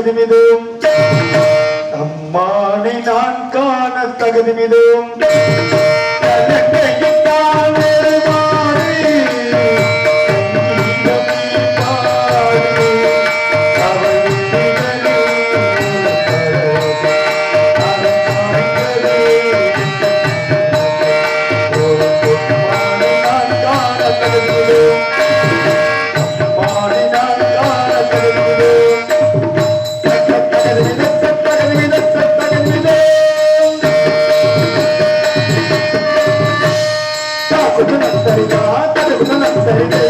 தகுதிமிதும். நம்மானை நான் காண தகுதிமிதும். personas diferentes.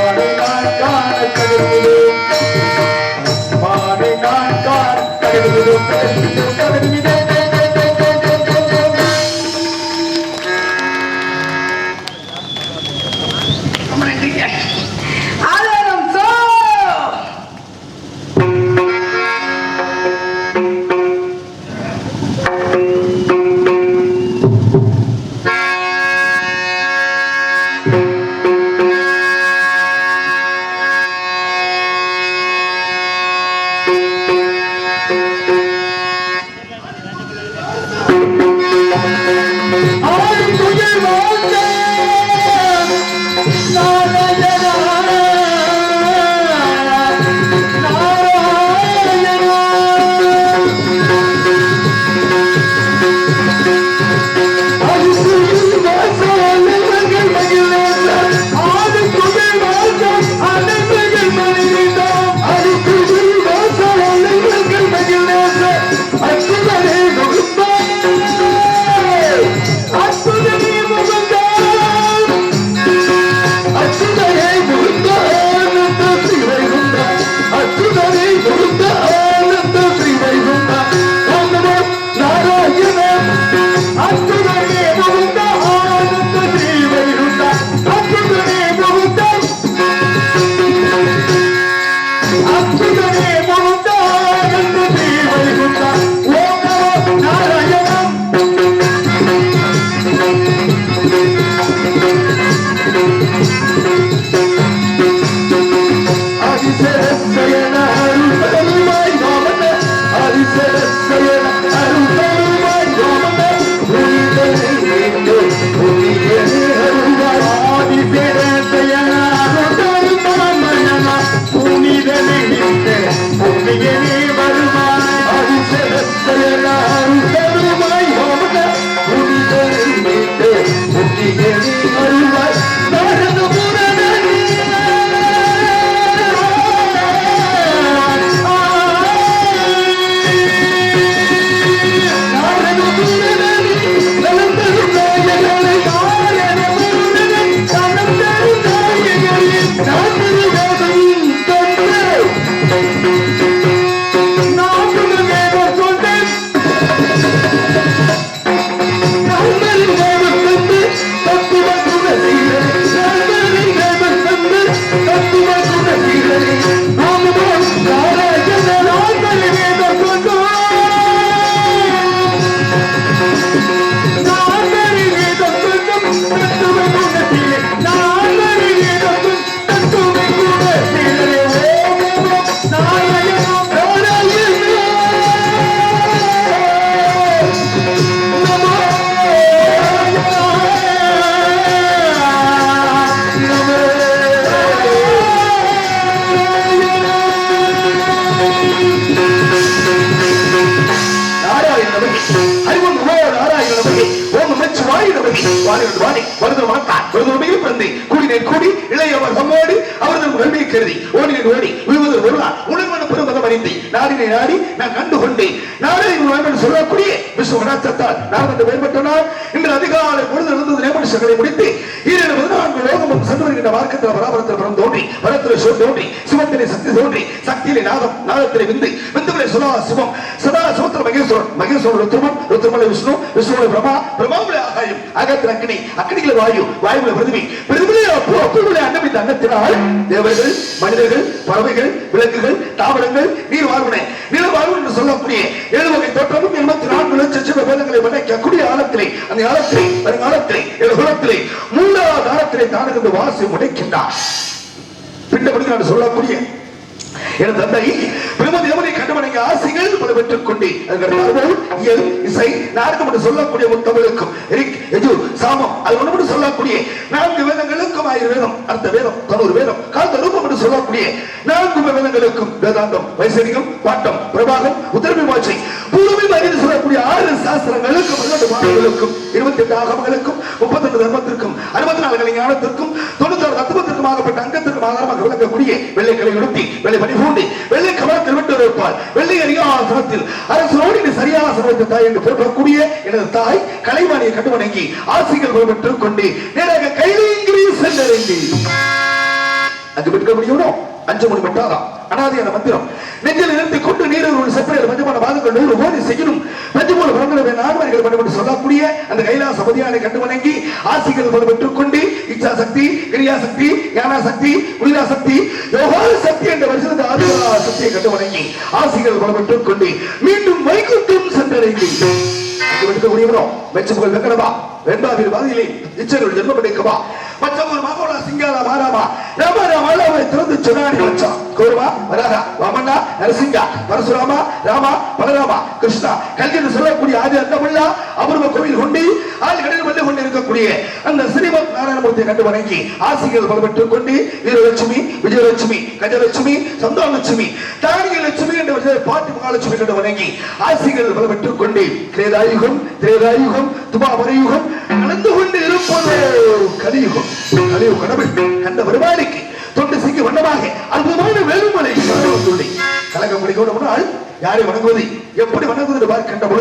வாடி வாடி வருது மாட்டார் வருது பிறந்து கூடினேன் கூடி இளையவர் அவரது கருதி. ஓடினேன் ஓடி. விழுவதில் வருவார் உணர்வன பெருமதம் அறிந்து நாடினை நாடி நான் கண்டு கொண்டேன் நாளை சொல்லக்கூடிய விஸ்வநாச்சத்தால் நான் வந்து மேம்பட்டனால் இன்று அதிகாலை பொழுது இருந்தது நேமனிஷங்களை முடித்து ஈரேழு பதினான்கு லோகமும் சென்று வருகின்ற மார்க்கத்தில் பராபரத்தில் பரம் தோன்றி பரத்தில் தோன்றி சிவத்திலே சக்தி தோன்றி சக்தியிலே நாதம் நாதத்திலே விந்து விந்துவிலே சுதா சிவம் சதா சிவத்தில் மகேஸ்வரன் மகேஸ்வரன் ருத்ரமன் ருத்ரமலை விஷ்ணு விஷ்ணுவிலே பிரமா பிரமாவிலே ஆகாயம். ஆகத்தில் அக்னி அக்னிகளை வாயு வாயுகளை பிரதிபி பிருதிவிலே அப்போ அப்புவிலே அன்னமித்த அன்னத்தினால் தேவர்கள் மனிதர்கள் பறவைகள் விலங்குகள் தாவரங்கள் நீர் வாழ்வனை. நீர் வாழ்வு என்று சொல்லக்கூடிய ஏழு வகை தோற்றமும் எண்பத்தி நான்கு லட்சம் வேதங்களை படைக்கக்கூடிய ஆழத்திலே அந்த ஆழத்திலே வருங்காலத்திலே ஏழு குலத்திலே மூன்றாவது ஆழத்திலே தானுகின்ற வாசி உடைக்கின்றார். பின்னபடி நான் சொல்லக்கூடிய என் தந்தை பிரம்மதேவனை கண்டவனைக்கு ஆசைகள் பல பெற்றுக் கொண்டே இயல் இசை நாடகம் என்று சொல்லக்கூடிய ஒரு தமிழுக்கும் எஜு சாமம் அது ஒன்று மட்டும் சொல்லக்கூடிய நான்கு வேதங்களுக்கும் ஆயிரம் வேதம் அர்த்த வேதம் தொண்ணூறு வேதம் காந்த ரூபம் என்று சொல்லக்கூடிய நான்கு வேதங்களுக்கும் வேதாந்தம் வைசரிகம் பாட்டம் பிரபாகம் உத்தரவி மாட்சி பூர்வமி என்று சொல்லக்கூடிய ஆறு சாஸ்திரங்களுக்கும் பாடங்களுக்கும் இருபத்தி எட்டு ஆகமங்களுக்கும் முப்பத்தெட்டு தர்மத்திற்கும் அறுபத்தி நாலு கலை ஞானத்திற்கும் தொண்ணூத்தாறு தத்துவத்திற்கும் ஆகப்பட்ட அங்க ஆதாரமாக விளங்கக்கூடிய வெள்ளை கலை உடுத்தி வெள்ளை பணி பூண்டு வெள்ளை கமலத்தில் விட்டு வைப்பாள் வெள்ளை அரியாசனத்தில் அரசோடு நீ சரியான சமயத்தை தாய் என்று பெறக்கூடிய எனது தாய் கலைவாணியை கண்டு வணங்கி ஆசைகள் பெற்றுக் கொண்டு நேராக கைலிங்கிரி சென்றடைந்து. அங்கு விற்க முடியுமோ அஞ்சு மணி மட்டாராம் அனாதியான மந்திரம். நெஞ்சில் நிறுத்தி கொண்டு நீரில் ஒரு செப்பரையில் பஞ்சமான வாதங்கள் நூறு ஓடி செய்யணும் பஞ்சமூல பரங்களை நான்மணிகள் பண்ணி சொல்லக்கூடிய அந்த கைலாச பதியானை கண்டு வணங்கி ஆசிகள் பெற்றுக் கொண்டு இச்சா சக்தி கிரியா சக்தி ஞான சக்தி உயிரா சக்தி யோகா சக்தி என்ற வருஷத்து ஆதிவரா சக்தியை கண்டு வணங்கி ஆசிகள் பலப்பட்டுக் கொண்டு மீண்டும் வைகுண்டம் சென்றடைந்து அங்கு விடுக்க முடியுமோ மெச்சமுகள் வெண்பாவில் வாதிலே இச்சைகள் ஜென்மம் கிடைக்கவா மச்சமூர் மாமோலா சிங்கால மாராமா ராமா ராமாவை திறந்து சுனாடி வச்சான் கோருமா வராதா வாமண்ணா நரசிங்கா பரசுராமா ராமா பலராமா கிருஷ்ணா கல்வி சொல்லக்கூடிய ஆதி அந்தமில்லா அபூர்வ கோவில் கொண்டு ஆள் கடலில் வந்து கொண்டு இருக்கக்கூடிய அந்த ஸ்ரீமத் நாராயணமூர்த்தியை கண்டு வணங்கி ஆசிகள் பலப்பட்டுக் கொண்டு வீரலட்சுமி விஜயலட்சுமி கஜலட்சுமி சந்தானலட்சுமி தானிய லட்சுமி என்ற பாட்டு பாட்டி மகாலட்சுமி கண்டு வணங்கி ஆசிகள் பலப்பட்டுக் கொண்டு திரேதாயுகம் திரேதாயுகம் துபாபரயுகம் கலந்து கொண்டு இருப்பது கலியுகம். கலியுக கடவுள். கண்ட வருமானிக்கு தொண்டு சிங்கி வண்ணமாக அற்புதமான வேறுமலை வந்துள்ளேன் கலகம் முடிக்க முன்னால் யாரை வணங்குவது? எப்படி வணங்குவது என்று பார்க்கின்ற பொழுது